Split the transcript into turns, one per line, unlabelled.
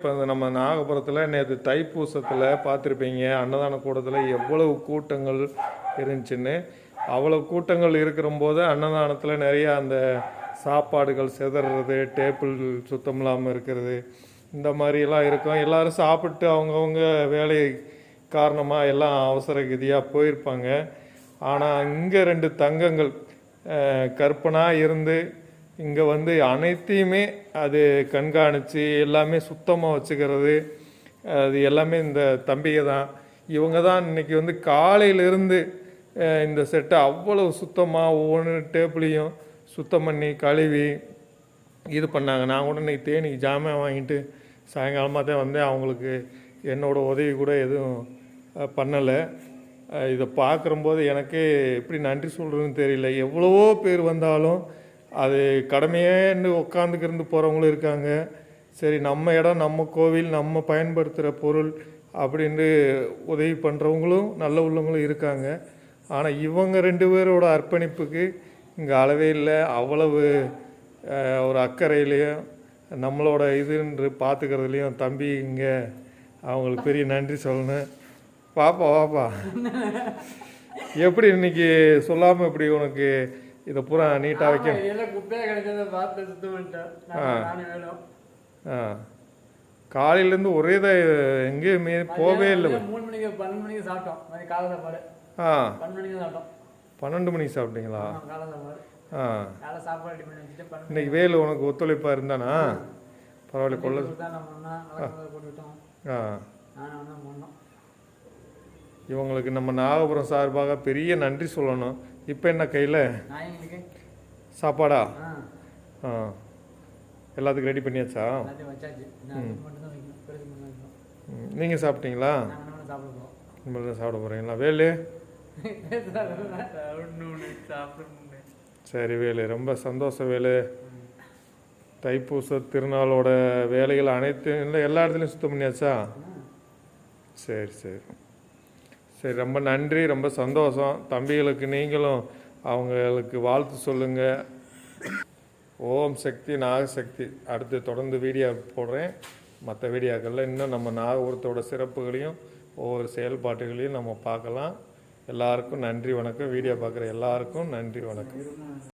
இப்போ நம்ம நாகபுரத்தில் நேற்று தைப்பூசத்தில் பார்த்துருப்பீங்க அன்னதான கூடத்தில் எவ்வளவு கூட்டங்கள் இருந்துச்சுன்னு. அவ்வளோ கூட்டங்கள் இருக்கிறம்போது அன்னதானத்தில் நிறைய அந்த சாப்பாடுகள் சிதறது டேபிள் சுத்தம் இல்லாமல் இருக்கிறது இந்த மாதிரிலாம் இருக்கும். எல்லாரும் சாப்பிட்டு அவங்கவுங்க வேலை காரணமாக எல்லாம் அவசர கதியாக போயிருப்பாங்க. ஆனால் இங்கே ரெண்டு தங்கங்கள் கற்பனாக இருந்து இங்கே வந்து அனைத்தையுமே அது கண்காணித்து எல்லாமே சுத்தமாக வச்சுக்கிறது அது எல்லாமே இந்த தம்பிகை தான். இவங்க தான் இன்னைக்கு வந்து காலையிலேருந்து இந்த செட்டை அவ்வளவு சுத்தமாக ஒவ்வொன்று டேபிளையும் சுத்தம் பண்ணி கழுவி இது பண்ணாங்க. நான் கூட இன்னைக்கு தேனிக்கு ஜாமான் வாங்கிட்டு சாயங்காலமாக தான் வந்தேன். அவங்களுக்கு என்னோடய உதவி கூட எதுவும் பண்ணலை. இதை பார்க்குறம்போது எனக்கே எப்படி நன்றி சொல்கிறதுன்னு தெரியல. எவ்வளவோ பேர் வந்தாலும் அது கடமையேன்னு உட்காந்துக்கிருந்து போகிறவங்களும் இருக்காங்க. சரி நம்ம இடம் நம்ம கோவில் நம்ம பயன்படுத்துகிற பொருள் அப்படின்னு உதவி பண்ணுறவங்களும் நல்ல உள்ளவங்களும் இருக்காங்க. ஆனால் இவங்க ரெண்டு பேரோட அர்ப்பணிப்புக்கு இங்கே அளவே இல்லை. அவ்வளவு ஒரு அக்கறையிலையும் நம்மளோட இதுன்று பார்த்துக்கிறதுலையும் தம்பி இங்கே அவங்களுக்கு பெரிய நன்றி சொல்லணும். பாப்பா வாப்பா. எப்படி இன்னைக்கு சொல்லாமல் இப்படி உனக்கு இதை பூரா நீட்டாக வைக்க
ஆமா, இதெல்லாம் குப்பையா கிடைச்சத பார்த்து சுத்தம் பண்ணிட்டேன். நான் நானும் வேணும்.
ஆ. காலையிலேருந்து ஒரே தான் எங்கேயுமே போவே இல்லை.
மூணு மணிக்கு பன்னெண்டு மணிக்கு சாப்பிட்டோம். காலை சாப்பாடு
ஆ.
பன்னெண்டு மணிக்கு சாப்பிட்டோம்.
பன்னெண்டு மணிக்கு சாப்பிட்டீங்களா? ஆ. இன்னைக்கு வேலு உனக்கு ஒத்துழைப்பாக இருந்தானா? பரவாயில்ல கொள்ள ஆ.
போனோம்
இவங்களுக்கு நம்ம நாகபுரம் சார்பாக பெரிய நன்றி சொல்லணும். இப்போ என்ன கையில்? சாப்பாடா?
ஆ.
எல்லாத்துக்கும் ரெடி பண்ணியாச்சா? நீங்கள் சாப்பிட்டீங்களா? இனிமேல் தான் சாப்பிட போகிறீங்களா வேலு? சரி வேலு. ரொம்ப சந்தோஷம் வேலு. தைப்பூச திருநாளோட வேலைகள் அனைத்தும் இல்லை எல்லா இடத்துலையும் சுத்தம் பண்ணியாச்சா? சரி சரி. சரி ரொம்ப நன்றி ரொம்ப சந்தோஷம். தம்பிகளுக்கு நீங்களும் அவங்களுக்கு வாழ்த்து சொல்லுங்கள் ஓம் சக்தி நாகசக்தி அடுத்து தொடர்ந்து வீடியோ போடுறேன். மற்ற வீடியோக்களில் இன்னும் நம்ம நாகபுரத்தோட சிறப்புகளையும் ஒவ்வொரு செயல்பாட்டுகளையும் நம்ம பார்க்கலாம். எல்லாருக்கும் நன்றி வணக்கம். வீடியோ பார்க்குற எல்லாருக்கும் நன்றி வணக்கம்.